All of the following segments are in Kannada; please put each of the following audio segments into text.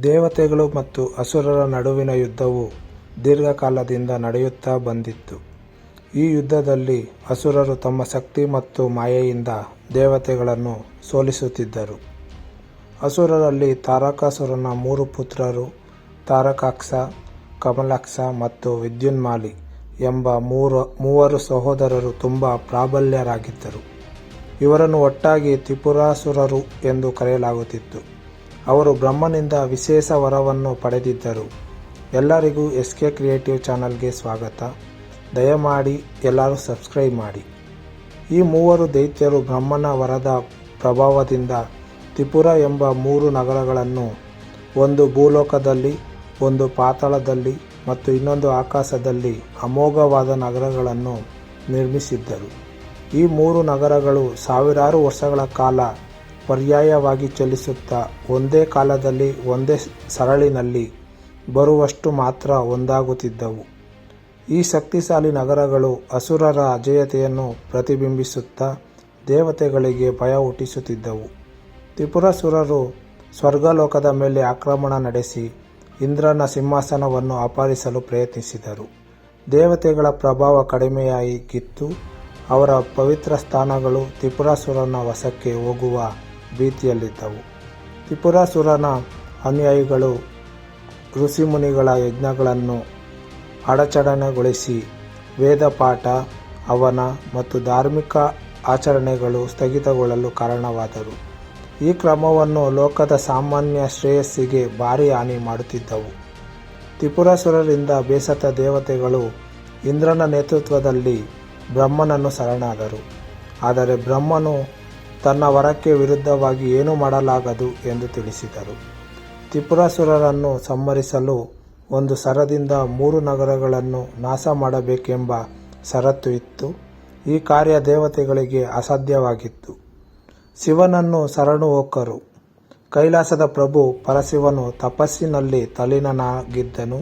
ದೇವತೆಗಳು ಮತ್ತು ಅಸುರರ ನಡುವಿನ ಯುದ್ಧವು ದೀರ್ಘಕಾಲದಿಂದ ನಡೆಯುತ್ತಾ ಬಂದಿತ್ತು. ಈ ಯುದ್ಧದಲ್ಲಿ ಅಸುರರು ತಮ್ಮ ಶಕ್ತಿ ಮತ್ತು ಮಾಯೆಯಿಂದ ದೇವತೆಗಳನ್ನು ಸೋಲಿಸುತ್ತಿದ್ದರು. ಅಸುರರಲ್ಲಿ ತಾರಕಾಸುರನ ಮೂರು ಪುತ್ರರು ತಾರಕಾಕ್ಷ, ಕಮಲಾಕ್ಷ ಮತ್ತು ವಿದ್ಯುನ್ಮಾಲಿ ಎಂಬ ಮೂರು ಮೂವರು ಸಹೋದರರು ತುಂಬ ಪ್ರಾಬಲ್ಯರಾಗಿದ್ದರು ಇವರನ್ನು ಒಟ್ಟಾಗಿ ತ್ರಿಪುರಾಸುರರು ಎಂದು ಕರೆಯಲಾಗುತ್ತಿತ್ತು. ಅವರು ಬ್ರಹ್ಮನಿಂದ ವಿಶೇಷ ವರವನ್ನು ಪಡೆದಿದ್ದರು. ಎಲ್ಲರಿಗೂ ಎಸ್ ಕೆ ಕ್ರಿಯೇಟಿವ್ ಚಾನಲ್ಗೆ ಸ್ವಾಗತ. ದಯಮಾಡಿ ಎಲ್ಲರೂ ಸಬ್ಸ್ಕ್ರೈಬ್ ಮಾಡಿ. ಈ ಮೂವರು ದೈತ್ಯರು ಬ್ರಹ್ಮನ ವರದ ಪ್ರಭಾವದಿಂದ ತ್ರಿಪುರ ಎಂಬ ಮೂರು ನಗರಗಳನ್ನು ಒಂದು ಭೂಲೋಕದಲ್ಲಿ, ಒಂದು ಪಾತಾಳದಲ್ಲಿ ಮತ್ತು ಇನ್ನೊಂದು ಆಕಾಶದಲ್ಲಿ ಅಮೋಘವಾದ ನಗರಗಳನ್ನು ನಿರ್ಮಿಸಿದ್ದರು. ಈ ಮೂರು ನಗರಗಳು ಸಾವಿರಾರು ವರ್ಷಗಳ ಕಾಲ ಪರ್ಯಾಯವಾಗಿ ಚಲಿಸುತ್ತಾ ಒಂದೇ ಕಾಲದಲ್ಲಿ ಒಂದೇ ಸರಳಿನಲ್ಲಿ ಬರುವಷ್ಟು ಮಾತ್ರ ಒಂದಾಗುತ್ತಿದ್ದವು. ಈ ಶಕ್ತಿಶಾಲಿ ನಗರಗಳು ಅಸುರರ ಅಜೇಯತೆಯನ್ನು ಪ್ರತಿಬಿಂಬಿಸುತ್ತಾ ದೇವತೆಗಳಿಗೆ ಭಯ ಹುಟ್ಟಿಸುತ್ತಿದ್ದವು. ತ್ರಿಪುರಸುರರು ಸ್ವರ್ಗಲೋಕದ ಮೇಲೆ ಆಕ್ರಮಣ ನಡೆಸಿ ಇಂದ್ರನ ಸಿಂಹಾಸನವನ್ನು ಅಪಹರಿಸಲು ಪ್ರಯತ್ನಿಸಿದರು. ದೇವತೆಗಳ ಪ್ರಭಾವ ಕಡಿಮೆಯಾಗಿತ್ತು. ಅವರ ಪವಿತ್ರ ಸ್ಥಾನಗಳು ತ್ರಿಪುರಾಸುರನ ವಶಕ್ಕೆ ಹೋಗುವ ಭೀತಿಯಲ್ಲಿದ್ದವು. ತ್ರಿಪುರಾಸುರನ ಅನುಯಾಯಿಗಳು ಋಷಿಮುನಿಗಳ ಯಜ್ಞಗಳನ್ನು ಅಡಚಣೆಗೊಳಿಸಿ ವೇದಪಾಠ, ಅವನ ಮತ್ತು ಧಾರ್ಮಿಕ ಆಚರಣೆಗಳು ಸ್ಥಗಿತಗೊಳ್ಳಲು ಕಾರಣವಾದರು. ಈ ಕ್ರಮವನ್ನು ಲೋಕದ ಸಾಮಾನ್ಯ ಶ್ರೇಯಸ್ಸಿಗೆ ಭಾರಿ ಹಾನಿ ಮಾಡುತ್ತಿದ್ದವು. ತ್ರಿಪುರಾಸುರರಿಂದ ಬೇಸತ್ತ ದೇವತೆಗಳು ಇಂದ್ರನ ನೇತೃತ್ವದಲ್ಲಿ ಬ್ರಹ್ಮನನ್ನು ಶರಣಾದರು. ಆದರೆ ಬ್ರಹ್ಮನು ತನ್ನ ವರಕ್ಕೆ ವಿರುದ್ಧವಾಗಿ ಏನೂ ಮಾಡಲಾಗದು ಎಂದು ತಿಳಿಸಿದರು. ತ್ರಿಪುರಾಸುರರನ್ನು ಸಂಹರಿಸಲು ಒಂದು ಸರದಿಂದ ಮೂರು ನಗರಗಳನ್ನು ನಾಶ ಮಾಡಬೇಕೆಂಬ ಷರತ್ತು ಇತ್ತು. ಈ ಕಾರ್ಯ ದೇವತೆಗಳಿಗೆ ಅಸಾಧ್ಯವಾಗಿತ್ತು. ಶಿವನನ್ನು ಶರಣು ಹೋಕರು ಕೈಲಾಸದ ಪ್ರಭು ಪರಶಿವನು ತಪಸ್ಸಿನಲ್ಲಿ ತಲೀನನಾಗಿದ್ದನು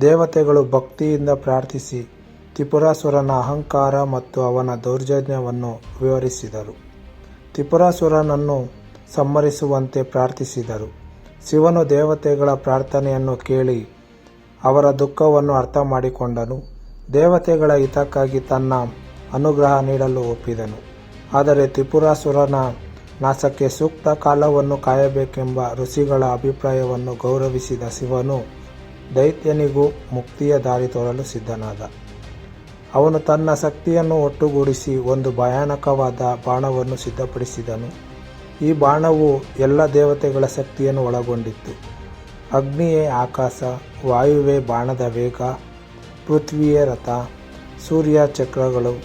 ದೇವತೆಗಳು ಭಕ್ತಿಯಿಂದ ಪ್ರಾರ್ಥಿಸಿ ತ್ರಿಪುರಾಸುರನ ಅಹಂಕಾರ ಮತ್ತು ಅವನ ದೌರ್ಜನ್ಯವನ್ನು ವಿವರಿಸಿದರು. ತ್ರಿಪುರಾಸುರನನ್ನು ಸಂಹರಿಸುವಂತೆ ಪ್ರಾರ್ಥಿಸಿದರು. ಶಿವನು ದೇವತೆಗಳ ಪ್ರಾರ್ಥನೆಯನ್ನು ಕೇಳಿ ಅವರ ದುಃಖವನ್ನು ಅರ್ಥ ಮಾಡಿಕೊಂಡನು ದೇವತೆಗಳ ಹಿತಕ್ಕಾಗಿ ತನ್ನ ಅನುಗ್ರಹ ನೀಡಲು ಒಪ್ಪಿದನು. ಆದರೆ ತ್ರಿಪುರಾಸುರನ ನಾಶಕ್ಕೆ ಸೂಕ್ತ ಕಾಲವನ್ನು ಕಾಯಬೇಕೆಂಬ ಋಷಿಗಳ ಅಭಿಪ್ರಾಯವನ್ನು ಗೌರವಿಸಿದ ಶಿವನು ದೈತ್ಯನಿಗೂ ಮುಕ್ತಿಯ ದಾರಿ ತೋರಲು ಸಿದ್ಧನಾದ. ಅವನು ತನ್ನ ಶಕ್ತಿಯನ್ನು ಒಟ್ಟುಗೂಡಿಸಿ ಒಂದು ಭಯಾನಕವಾದ ಬಾಣವನ್ನು ಸಿದ್ಧಪಡಿಸಿದನು. ಈ ಬಾಣವು ಎಲ್ಲ ದೇವತೆಗಳ ಶಕ್ತಿಯನ್ನು ಒಳಗೊಂಡಿತ್ತು. ಅಗ್ನಿಯೇ ಆಕಾಶ, ವಾಯುವೇ ಬಾಣದ ವೇಗ, ಪೃಥ್ವಿಯೇ ರಥ, ಸೂರ್ಯ ಚಕ್ರಗಳು,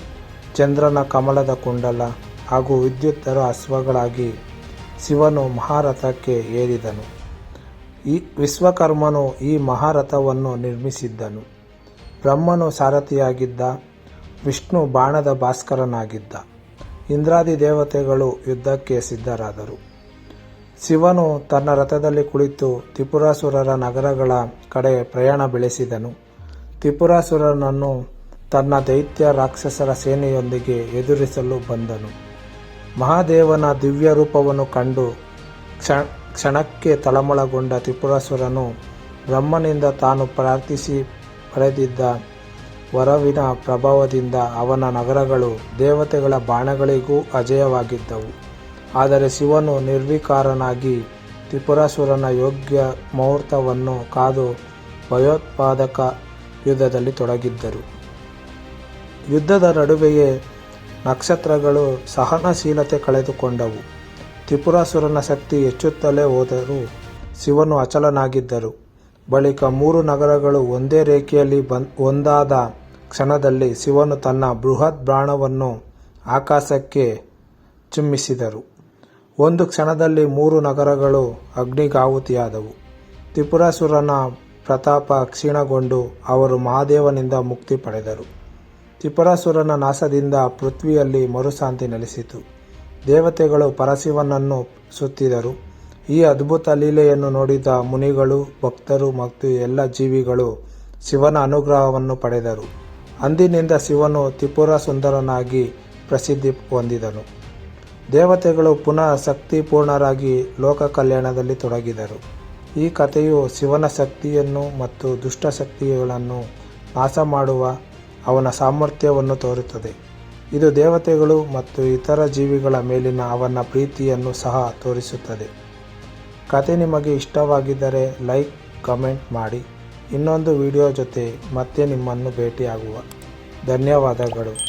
ಚಂದ್ರನ ಕಮಲದ ಕುಂಡಲ ಹಾಗೂ ವಿದ್ಯುತ್ತರ ಅಶ್ವಗಳಾಗಿ ಶಿವನು ಮಹಾರಥಕ್ಕೆ ಏರಿದನು. ಈ ವಿಶ್ವಕರ್ಮನು ಈ ಮಹಾರಥವನ್ನು ನಿರ್ಮಿಸಿದನು. ಬ್ರಹ್ಮನು ಸಾರಥಿಯಾಗಿದ್ದ. ವಿಷ್ಣು ಬಾಣದ ಭಾಸ್ಕರನಾಗಿದ್ದ. ಇಂದ್ರಾದಿ ದೇವತೆಗಳು ಯುದ್ಧಕ್ಕೆ ಸಿದ್ಧರಾದರು. ಶಿವನು ತನ್ನ ರಥದಲ್ಲಿ ಕುಳಿತು ತ್ರಿಪುರಾಸುರರ ನಗರಗಳ ಕಡೆ ಪ್ರಯಾಣ ಬೆಳೆಸಿದನು. ತ್ರಿಪುರಾಸುರನನ್ನು ತನ್ನ ದೈತ್ಯ ರಾಕ್ಷಸರ ಸೇನೆಯೊಂದಿಗೆ ಎದುರಿಸಲು ಬಂದನು. ಮಹಾದೇವನ ದಿವ್ಯರೂಪವನ್ನು ಕಂಡು ಕ್ಷಣಕ್ಕೆ ತಳಮಳಗೊಂಡ ತ್ರಿಪುರಾಸುರನು ಬ್ರಹ್ಮನಿಂದ ತಾನು ಪ್ರಾರ್ಥಿಸಿ ಪಡೆದಿದ್ದ ವರವಿನ ಪ್ರಭಾವದಿಂದ ಅವನ ನಗರಗಳು ದೇವತೆಗಳ ಬಾಣಗಳಿಗೂ ಅಜೇಯವಾಗಿದ್ದವು. ಆದರೆ ಶಿವನು ನಿರ್ವಿಕಾರನಾಗಿ ತ್ರಿಪುರಾಸುರನ ಯೋಗ್ಯ ಮುಹೂರ್ತವನ್ನು ಕಾದು ಭಯೋತ್ಪಾದಕ ಯುದ್ಧದಲ್ಲಿ ತೊಡಗಿದ್ದರು. ಯುದ್ಧದ ನಡುವೆಯೇ ನಕ್ಷತ್ರಗಳು ಸಹನಶೀಲತೆ ಕಳೆದುಕೊಂಡವು. ತ್ರಿಪುರಾಸುರನ ಶಕ್ತಿ ಹೆಚ್ಚುತ್ತಲೇ ಹೋದರೂ ಶಿವನು ಅಚಲನಾಗಿದ್ದರು. ಬಳಿಕ ಮೂರು ನಗರಗಳು ಒಂದೇ ರೇಖೆಯಲ್ಲಿ ಒಂದಾದ ಕ್ಷಣದಲ್ಲಿ ಶಿವನು ತನ್ನ ಬೃಹತ್ ಬಾಣವನ್ನು ಆಕಾಶಕ್ಕೆ ಚುಮ್ಮಿಸಿದರು ಒಂದು ಕ್ಷಣದಲ್ಲಿ ಮೂರು ನಗರಗಳು ಅಗ್ನಿಗಾಹುತಿಯಾದವು. ತ್ರಿಪುರಾಸುರನ ಪ್ರತಾಪ ಕ್ಷೀಣಗೊಂಡು ಅವರು ಮಹಾದೇವನಿಂದ ಮುಕ್ತಿ ಪಡೆದರು. ತ್ರಿಪುರಾಸುರನ ನಾಶದಿಂದ ಪೃಥ್ವಿಯಲ್ಲಿ ಮರುಶಾಂತಿ ನೆಲೆಸಿತು. ದೇವತೆಗಳು ಪರಶಿವನನ್ನು ಸ್ತುತಿಸಿದರು. ಈ ಅದ್ಭುತ ಲೀಲೆಯನ್ನು ನೋಡಿದ ಮುನಿಗಳು, ಭಕ್ತರು ಮತ್ತು ಎಲ್ಲ ಜೀವಿಗಳು ಶಿವನ ಅನುಗ್ರಹವನ್ನು ಪಡೆದರು. ಅಂದಿನಿಂದ ಶಿವನು ತ್ರಿಪುರ ಸುಂದರನಾಗಿ ಪ್ರಸಿದ್ಧಿ ಹೊಂದಿದನು. ದೇವತೆಗಳು ಪುನಃ ಶಕ್ತಿಪೂರ್ಣರಾಗಿ ಲೋಕ ಕಲ್ಯಾಣದಲ್ಲಿ ತೊಡಗಿದರು. ಈ ಕಥೆಯು ಶಿವನ ಶಕ್ತಿಯನ್ನು ಮತ್ತು ದುಷ್ಟ ಶಕ್ತಿಗಳನ್ನು ನಾಶ ಮಾಡುವ ಅವನ ಸಾಮರ್ಥ್ಯವನ್ನು ತೋರುತ್ತದೆ ಇದು ದೇವತೆಗಳು ಮತ್ತು ಇತರ ಜೀವಿಗಳ ಮೇಲಿನ ಅವನ ಪ್ರೀತಿಯನ್ನು ಸಹ ತೋರಿಸುತ್ತದೆ ಕತೆ ನಿಮಗೆ ಇಷ್ಟವಾಗಿದ್ದರೆ ಲೈಕ್ ಕಮೆಂಟ್ ಮಾಡಿ. ಇನ್ನೊಂದು ವಿಡಿಯೋ ಜೊತೆ ಮತ್ತೆ ನಿಮ್ಮನ್ನು ಭೇಟಿಯಾಗುವ. ಧನ್ಯವಾದಗಳು.